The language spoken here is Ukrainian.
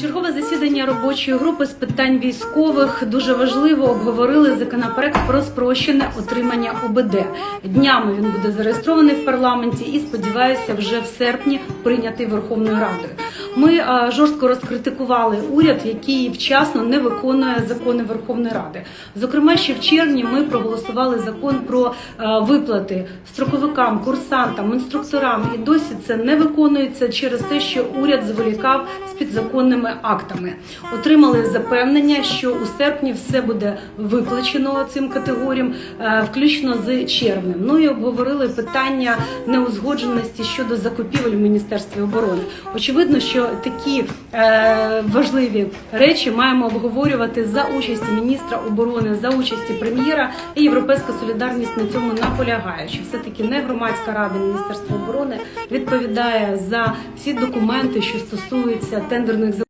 Чергове засідання робочої групи з питань військових дуже важливо обговорили законопроект про спрощене отримання ОБД. Днями він буде зареєстрований в парламенті і сподіваюся, вже в серпні прийнятий Верховною Радою. Ми е, жорстко розкритикували уряд, який вчасно не виконує закони Верховної Ради. Зокрема, ще в червні ми проголосували закон про е, виплати строковикам, курсантам, інструкторам. І досі це не виконується через те, що уряд зволікав з підзаконними актами. Отримали запевнення, що у серпні все буде виплачено цим категоріям, е, включно з червнем. Ну і обговорили питання неузгодженості щодо закупівель в Міністерстві оборони. Очевидно, що такі е, важливі речі маємо обговорювати за участі міністра оборони, за участі прем'єра. І Європейська солідарність на цьому наполягає, що все таки не громадська рада Міністерства оборони відповідає за всі документи, що стосуються тендерних